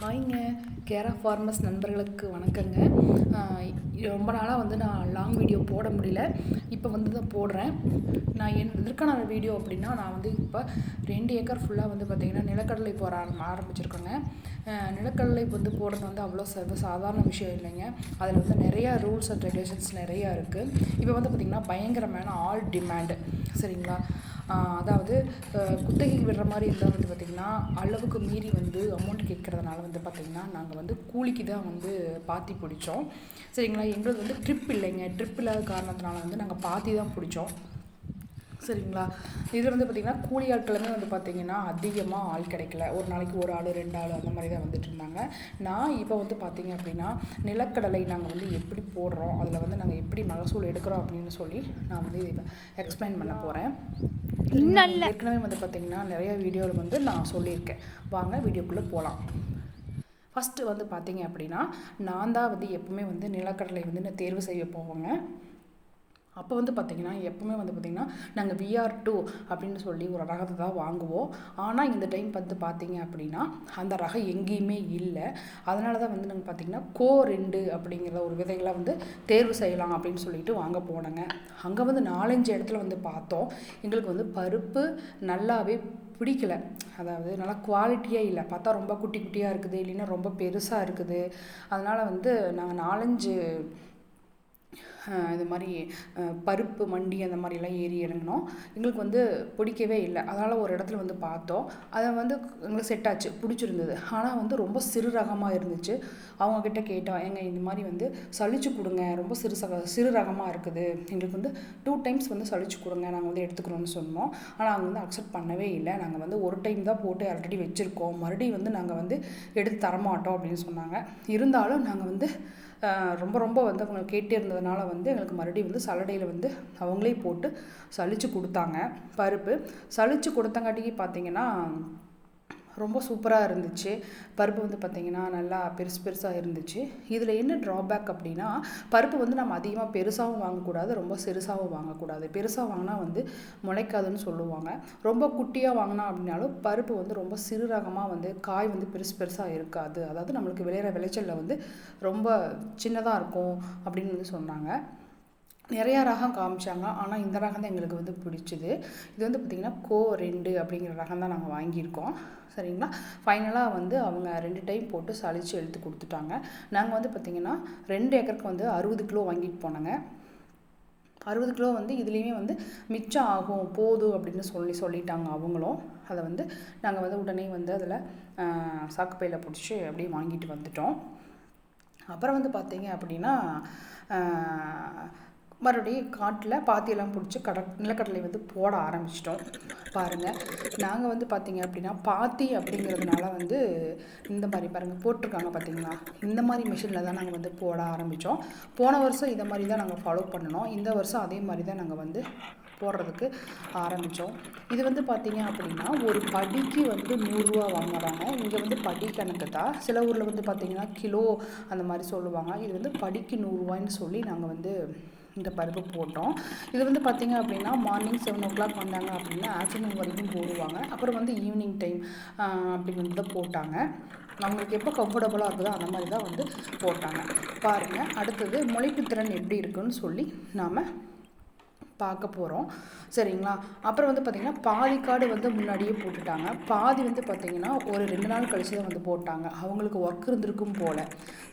ஹாய்ங்க. கேரா farmers நண்பர்களுக்கு வணக்கங்க. ரொம்ப நாளாக வந்து நான் லாங் வீடியோ போட முடியல. இப்போ வந்து தான் போடுறேன். நான் என் எதற்கான வீடியோ அப்படின்னா நான் வந்து இப்போ ரெண்டு ஏக்கர் ஃபுல்லாக வந்து பார்த்திங்கன்னா நிலக்கடலை போட ஆரம் ஆரம்பிச்சிருக்கேங்க. நிலக்கடலை வந்து போடுறது வந்து அவ்வளோ சர்வ சாதாரண விஷயம் இல்லைங்க. அதில் வந்து நிறையா ரூல்ஸ் அண்ட் ரெகுலேஷன்ஸ் நிறையா இருக்குது இப்போ வந்து பார்த்திங்கன்னா பயங்கரமான ஆல் டிமாண்டு சரிங்களா? அதாவது குத்தகைக்கு விடுற மாதிரி இருந்தால் வந்து பார்த்திங்கன்னா அளவுக்கு மீறி வந்து அமௌண்ட் கேட்குறதுனால வந்து பார்த்திங்கன்னா நாங்கள் வந்து கூலிக்கு தான் வந்து பாத்தி பிடிச்சோம். சரிங்களா? எங்களுக்கு வந்து ட்ரிப் இல்லைங்க. ட்ரிப் இல்லாத காரணத்தினால வந்து நாங்கள் பாத்தி தான் பிடிச்சோம். சரிங்களா? இதில் வந்து பார்த்திங்கன்னா கூலி ஆட்களுமே வந்து பார்த்திங்கன்னா அதிகமாக ஆள் கிடைக்கல. ஒரு நாளைக்கு ஒரு ஆள் ரெண்டு ஆள் அந்த மாதிரி தான் வந்துட்டு இருந்தாங்க. நான் இப்போ வந்து பார்த்திங்க அப்படின்னா நிலக்கடலை நாங்கள் வந்து எப்படி போடுறோம் அதில் வந்து நாங்கள் எப்படி மகசூல் எடுக்கிறோம் அப்படின்னு சொல்லி நான் வந்து இதை எக்ஸ்பிளைன் பண்ண போகிறேன் ஏற்கனவே வந்து பார்த்திங்கன்னா நிறைய வீடியோவில் வந்து நான் சொல்லியிருக்கேன். வாங்க வீடியோக்குள்ளே போகலாம் ஃபஸ்ட்டு வந்து பார்த்தீங்க அப்படின்னா நான் தான் வந்து எப்பவுமே வந்து நிலக்கடலை வந்து நான் தேர்வு செய்ய போவேங்க. அப்போ வந்து பார்த்திங்கன்னா எப்பவுமே வந்து பார்த்திங்கன்னா நாங்கள் விஆர் டூ அப்படின்னு சொல்லி ஒரு ரகத்தை தான் வாங்குவோம். ஆனால் இந்த டைம் வந்து பார்த்திங்க அப்படின்னா அந்த ரகம் எங்கேயுமே இல்லை. அதனால தான் வந்து நாங்கள் பார்த்திங்கன்னா கோ ரெண்டு அப்படிங்கிற ஒரு விதைகளை வந்து தேர்வு செய்யலாம் அப்படின்னு சொல்லிட்டு வாங்க போனோங்க. அங்கே வந்து நாலஞ்சு இடத்துல வந்து பார்த்தோம். எங்களுக்கு வந்து பருப்பு நல்லாவே பிடிக்கல. அதாவது நல்லா குவாலிட்டியாக இல்லை. பார்த்தா ரொம்ப குட்டி குட்டியாக இருக்குது. இல்லைன்னா ரொம்ப பெருசாக இருக்குது. அதனால் வந்து நாங்கள் நாலஞ்சு இது மாதிரி பருப்பு மண்டி அந்த மாதிரிலாம் ஏறி இறங்கினோம். எங்களுக்கு வந்து பிடிக்கவே இல்லை. அதனால் ஒரு இடத்துல வந்து பார்த்தோம். அதை வந்து எங்களுக்கு செட் ஆச்சு. பிடிச்சிருந்தது. ஆனால் வந்து ரொம்ப சிறு ரகமாக இருந்துச்சு. அவங்கக்கிட்ட கேட்டோம். எங்க இந்த மாதிரி வந்து சளிச்சு கொடுங்க. ரொம்ப சிறு சக சிறு ரகமாக இருக்குது. எங்களுக்கு வந்து டூ டைம்ஸ் வந்து சளிச்சு கொடுங்க. நாங்கள் வந்து எடுத்துக்கிறோம்னு சொன்னோம். ஆனால் அவங்க வந்து அக்செப்ட் பண்ணவே இல்லை. நாங்கள் வந்து ஒரு டைம் தான் போட்டு ஆல்ரெடி வச்சுருக்கோம். மறுபடியும் வந்து நாங்கள் வந்து எடுத்து தரமாட்டோம் அப்படின்னு சொன்னாங்க. இருந்தாலும் நாங்கள் வந்து ரொம்ப ரொம்ப வந்து அவங்க கேட்டே இருந்ததுனால வந்து வந்து எங்களுக்கு மறுபடியும் வந்து சலடையில் வந்து அவங்களே போட்டு சலிச்சு கொடுத்தாங்க. பருப்பு சலிச்சு கொடுத்தங்காட்டிக்கு பார்த்தீங்கன்னா ரொம்ப சூப்பராக இருந்துச்சு. பருப்பு வந்து பார்த்திங்கன்னா நல்லா பெருசு பெருசாக இருந்துச்சு. இதில் என்ன ட்ராபேக் அப்படின்னா பருப்பு வந்து நம்ம அதிகமாக பெருசாகவும் வாங்கக்கூடாது ரொம்ப சிறுசாகவும் வாங்கக்கூடாது. பெருசாக வாங்கினா வந்து முளைக்காதுன்னு சொல்லுவாங்க. ரொம்ப குட்டியாக வாங்கினா அப்படின்னாலும் பருப்பு வந்து ரொம்ப சிறு ரகமாக வந்து காய் வந்து பெருசு பெருசாக இருக்காது. அதாவது நம்மளுக்கு விளையிற விளைச்சலில் வந்து ரொம்ப சின்னதாக இருக்கும் அப்படின்னு வந்து சொன்னாங்க. நிறையா ரகம் காமிச்சாங்க. ஆனால் இந்த ரகம் தான் எங்களுக்கு வந்து பிடிச்சிது. இது வந்து பார்த்திங்கன்னா கோ ரெண்டு அப்படிங்கிற ரகம் தான் நாங்கள் வாங்கியிருக்கோம். சரிங்களா? ஃபைனலாக வந்து அவங்க ரெண்டு டைம் போட்டு சளிச்சு எடுத்து கொடுத்துட்டாங்க. நாங்கள் வந்து பார்த்திங்கன்னா ரெண்டு ஏக்கருக்கு வந்து அறுபது கிலோ வாங்கிட்டு போனோங்க. அறுபது கிலோ வந்து இதுலேயுமே வந்து மிச்சம் ஆகும் போதும் அப்படின்னு சொல்லி சொல்லிட்டாங்க அவங்களும். அதை வந்து நாங்கள் வந்து உடனே வந்து அதில் சாக்குப்பையில் பிடிச்சி அப்படியே வாங்கிட்டு வந்துட்டோம். அப்புறம் வந்து பார்த்தீங்க அப்படின்னா மறுபடியும் காட்டில் பாத்தியெல்லாம் பிடிச்சி கட நிலக்கடலை வந்து போட ஆரம்பிச்சிட்டோம். பாருங்கள் நாங்கள் வந்து பார்த்திங்க அப்படின்னா பாத்தி அப்படிங்கிறதுனால வந்து இந்த மாதிரி பாருங்கள் போட்டிருக்காங்க பார்த்தீங்களா இந்த மாதிரி மிஷினில் தான் நாங்கள் வந்து போட ஆரம்பித்தோம் போன வருஷம் இதை மாதிரி தான் நாங்கள் ஃபாலோ பண்ணினோம். இந்த வருஷம் அதே மாதிரி தான் நாங்கள் வந்து போடுறதுக்கு ஆரம்பித்தோம் இது வந்து பார்த்திங்க அப்படின்னா ஒரு படிக்கு வந்து நூறுரூவா வாங்குறாங்க. இங்கே வந்து படி கணக்கு தான். சில ஊரில் வந்து பார்த்திங்கன்னா கிலோ அந்த மாதிரி சொல்லுவாங்க. இது வந்து படிக்கு நூறுரூவான்னு சொல்லி நாங்கள் வந்து இந்த பருப்பு போட்டோம். இது வந்து பார்த்திங்க அப்படின்னா மார்னிங் செவன் ஓ கிளாக் வந்தாங்க அப்படின்னா ஆஃப்டர்நூன் வரைக்கும் போடுவாங்க. அப்புறம் வந்து ஈவினிங் டைம் அப்படின்னு வந்து போட்டாங்க. அவங்களுக்கு எப்போ கம்ஃபர்டபுளாக இருக்குதோ அந்த மாதிரி தான் வந்து போட்டாங்க. பாருங்கள் அடுத்தது மொழிப்புத்திறன் எப்படி இருக்குன்னு சொல்லி நாம் பார்க்க போகிறோம் சரிங்களா? அப்புறம் வந்து பார்த்திங்கன்னா பாதி காடு வந்து முன்னாடியே போட்டுட்டாங்க. பாதி வந்து பார்த்திங்கன்னா ஒரு ரெண்டு நாள் கழிச்சு தான் வந்து போட்டாங்க. அவங்களுக்கு ஒர்க் இருந்திருக்கும் போல்.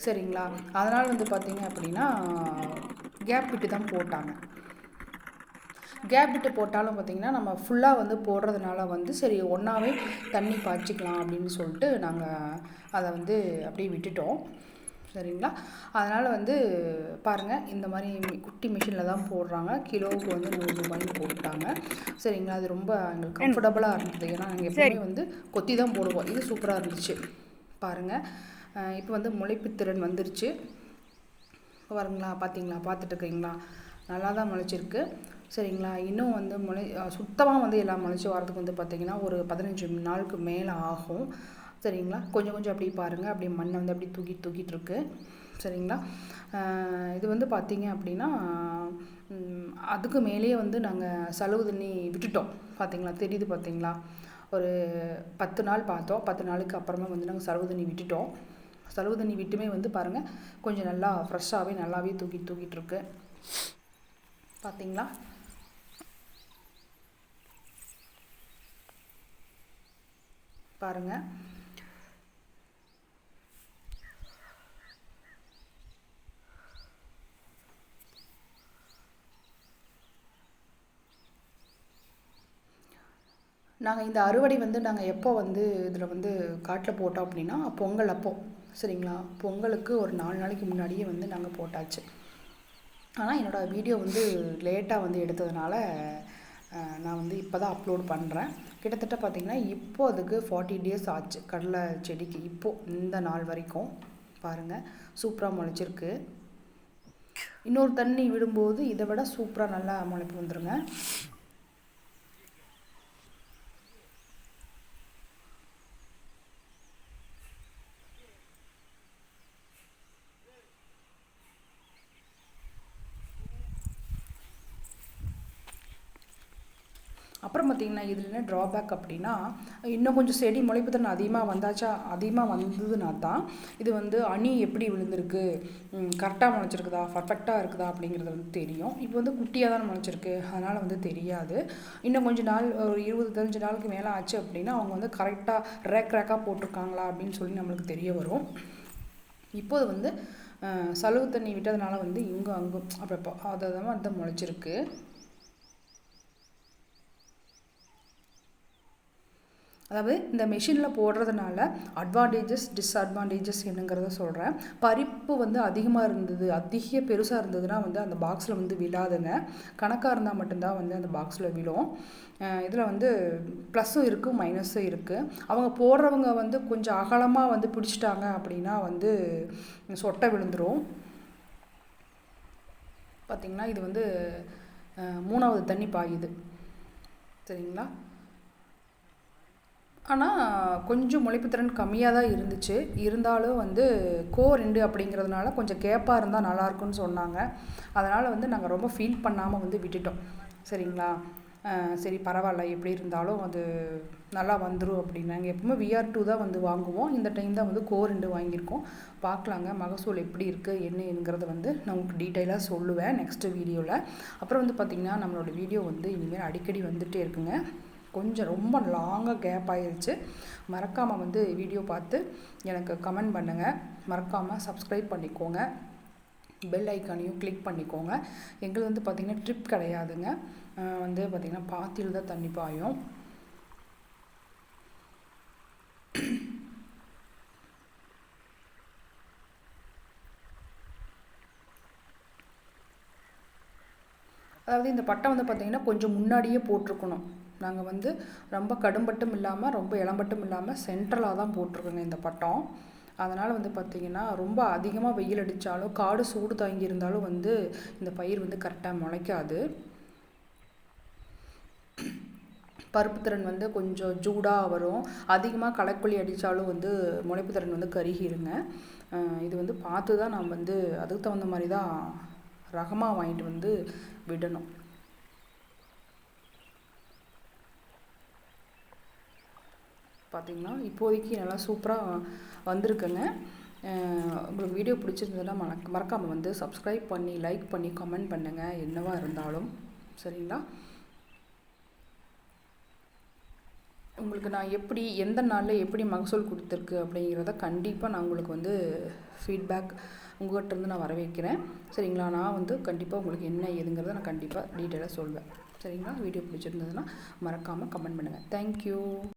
சரிங்களா? அதனால் வந்து பார்த்திங்க அப்படின்னா கேப் விட்டு தான் போட்டாங்க. கேப் விட்டு போட்டாலும் பார்த்திங்கன்னா நம்ம ஃபுல்லாக வந்து போடுறதுனால வந்து சரி ஒன்றாவே தண்ணி பாய்ச்சிக்கலாம் அப்படின்னு சொல்லிட்டு நாங்கள் அதை வந்து அப்படியே விட்டுட்டோம். சரிங்களா? அதனால் வந்து பாருங்கள் இந்த மாதிரி குட்டி மிஷினில் தான் போடுறாங்க. கிலோவுக்கு வந்து நூறுரூபாய்னு போட்டாங்க. சரிங்களா? அது ரொம்ப எங்களுக்கு கம்ஃபர்டபுளாக இருந்தது. ஏன்னா நாங்கள் எப்பவுமே வந்து கொத்தி தான் போடுவோம். இது சூப்பராக இருந்துச்சு. பாருங்கள் இப்போ வந்து முளைப்புத்திறன் வந்துருச்சு. பாருங்களா பார்த்தீங்களா பார்த்துட்ருக்கீங்களா நல்லா தான் முளைச்சிருக்கு. சரிங்களா? இன்னும் வந்து முளை சுத்தமாக வந்து எல்லாம் முளைச்சி வரதுக்கு வந்து பார்த்திங்கன்னா ஒரு பதினஞ்சு நாளுக்கு மேலே ஆகும். சரிங்களா? கொஞ்சம் கொஞ்சம் அப்படி பாருங்கள் அப்படி மண்ணை வந்து அப்படி தூக்கி தூக்கிட்டுருக்கு. சரிங்களா? இது வந்து பார்த்திங்க அப்படின்னா அதுக்கு மேலேயே வந்து நாங்கள் செலவு தண்ணி விட்டுட்டோம். பார்த்தீங்களா தெரியுது பார்த்தீங்களா ஒரு பத்து நாள் பார்த்தோம். பத்து நாளுக்கு அப்புறமா வந்து நாங்கள் செலவு தண்ணி விட்டுட்டோம். சலவு தண்ணி விட்டுமே வந்து பாருங்கள் கொஞ்சம் நல்லா ஃப்ரெஷ்ஷாகவே நல்லாவே தூக்கி தூக்கிட்டுருக்கு. பார்த்தீங்களா பாருங்கள் நாங்கள் இந்த அறுவடை வந்து நாங்கள் எப்போ வந்து இதில் வந்து காட்டில் போட்டோம் அப்படின்னா பொங்கல் அப்போ. சரிங்களா? பொங்கலுக்கு ஒரு நாலு நாளைக்கு முன்னாடியே வந்து நாங்கள் போட்டாச்சு. ஆனால் என்னோடய வீடியோ வந்து லேட்டாக வந்து எடுத்ததுனால நான் வந்து இப்போ தான் அப்லோட் பண்ணுறேன் கிட்டத்தட்ட பார்த்திங்கன்னா இப்போ அதுக்கு ஃபார்ட்டி டேஸ் ஆச்சு. கடலை செடிக்கு இப்போது இந்த நாள் வரைக்கும். பாருங்கள் சூப்பராக முளைச்சிருக்கு. இன்னொரு தண்ணி விடும்போது இதை விட சூப்பராக நல்லா முளைப்பு வந்துருங்க. அப்புறம் பார்த்திங்கன்னா இதில் என்ன ட்ராபேக் அப்படின்னா இன்னும் கொஞ்சம் செடி முளைப்பு திறன் அதிகமாக வந்தாச்சா அதிகமாக வந்ததுனா தான் இது வந்து அணி எப்படி விழுந்திருக்கு கரெக்டாக முளைச்சிருக்குதா பர்ஃபெக்டாக இருக்குதா அப்படிங்கிறது வந்து தெரியும். இப்போ வந்து குட்டியாக தான் முளைச்சிருக்கு அதனால் வந்து தெரியாது. இன்னும் கொஞ்சம் நாள் ஒரு இருபது தெரிஞ்ச நாளுக்கு மேலே ஆச்சு அப்படின்னா அவங்க வந்து கரெக்டாக ரேக் ரேக்காக போட்டிருக்காங்களா அப்படின்னு சொல்லி நம்மளுக்கு தெரிய வரும். இப்போது வந்து சலுகை தண்ணி விட்டதுனால வந்து இங்கும் அங்கும் அப்படி அதை தான் வந்து முளைச்சிருக்கு. அதாவது இந்த மெஷினில் போடுறதுனால அட்வான்டேஜஸ் டிஸ்அட்வான்டேஜஸ் என்னங்கிறத சொல்கிறேன் பறிப்பு வந்து அதிகமாக இருந்தது அதிக பெருசாக இருந்ததுன்னா வந்து அந்த பாக்ஸில் வந்து விழாதுங்க. கணக்காக இருந்தால் மட்டும்தான் வந்து அந்த பாக்ஸில் விழும். இதில் வந்து ப்ளஸ்ஸும் இருக்குது மைனஸும் இருக்குது அவங்க போடுறவங்க வந்து கொஞ்சம் அகலமாக வந்து பிடிச்சிட்டாங்க அப்படின்னா வந்து சொட்டை விழுந்துடும் பார்த்திங்கன்னா இது வந்து மூணாவது தண்ணி பாயுது. சரிங்களா? ஆனால் கொஞ்சம் முளைப்பு திறன் கம்மியாக தான் இருந்துச்சு. இருந்தாலும் வந்து கோ ரெண்டு அப்படிங்கிறதுனால கொஞ்சம் கேப்பாக இருந்தால் நல்லாயிருக்குன்னு சொன்னாங்க. அதனால் வந்து நாங்கள் ரொம்ப ஃபீல் பண்ணாமல் வந்து விட்டுட்டோம். சரிங்களா? சரி பரவாயில்ல. எப்படி இருந்தாலும் அது நல்லா வந்துடும் அப்படின்னாங்க. எப்பவுமே விஆர் டூ தான் வந்து வாங்குவோம். இந்த டைம் தான் வந்து கோ ரெண்டு வாங்கியிருக்கோம். பார்க்கலாங்க. மகசூல் எப்படி இருக்குது என்னங்கிறத வந்து நான் உங்களுக்கு டீட்டெயிலாக சொல்லுவேன் நெக்ஸ்ட்டு வீடியோவில் அப்புறம் வந்து பார்த்திங்கன்னா நம்மளோட வீடியோ வந்து இனிமேல் அடிக்கடி வந்துகிட்டே இருக்குங்க. கொஞ்சம் ரொம்ப லாங்காக கேப் ஆயிடுச்சு மறக்காமல் வந்து வீடியோ பார்த்து எனக்கு கமெண்ட் பண்ணுங்கள் மறக்காமல் சப்ஸ்கிரைப் பண்ணிக்கோங்க. பெல் ஐக்கானையும் கிளிக் பண்ணிக்கோங்க. எங்களுக்கு வந்து பார்த்திங்கன்னா ட்ரிப் கிடையாதுங்க. வந்து பார்த்திங்கன்னா பாத்தியில் தான் தண்ணி பாயும். அதாவது இந்த பட்டம் வந்து பார்த்திங்கன்னா கொஞ்சம் முன்னாடியே போட்டிருக்கணும். நாங்கள் வந்து ரொம்ப கடும்பட்டும் இல்லாமல் ரொம்ப இளம்பட்டும் இல்லாமல் சென்ட்ரலாக தான் போட்டிருக்கோங்க இந்த பட்டம். அதனால் வந்து பார்த்திங்கன்னா ரொம்ப அதிகமாக வெயில் அடித்தாலும் காடு சூடு தாங்கி இருந்தாலும் வந்து இந்த பயிர் வந்து கரெக்டாக முளைக்காது. பருப்பு திறன் வந்து கொஞ்சம் ஜூடாக வரும். அதிகமாக களைக்கொல்லி அடித்தாலும் வந்து முளைப்பு திறன் வந்து கருகிருங்க. இது வந்து பார்த்து தான் நாம் வந்து அதுக்கு தகுந்த மாதிரி தான் ரகமாக வாங்கிட்டு வந்து விடணும். பார்த்திங்கன்னா இப்போதைக்கு நல்லா சூப்பராக வந்திருக்குங்க. உங்களுக்கு வீடியோ பிடிச்சிருந்ததுன்னா மறக்க மறக்காமல் வந்து சப்ஸ்கிரைப் பண்ணி லைக் பண்ணி கமெண்ட் பண்ணுங்கள் என்னவாக இருந்தாலும். சரிங்களா? உங்களுக்கு நான் எப்படி எந்த நாளில் எப்படி மகசூல் கொடுத்துருக்கு அப்படிங்கிறத கண்டிப்பாக நான் உங்களுக்கு வந்து ஃபீட்பேக் உங்கள்கிட்ட இருந்து நான் வர வைக்கிறேன் சரிங்களா? நான் வந்து கண்டிப்பாக உங்களுக்கு என்ன ஏதுங்கிறத நான் கண்டிப்பாக டீட்டெயிலாக சொல்வேன். சரிங்களா? வீடியோ பிடிச்சிருந்ததுன்னா மறக்காமல் கமெண்ட் பண்ணுங்கள் தேங்க்யூ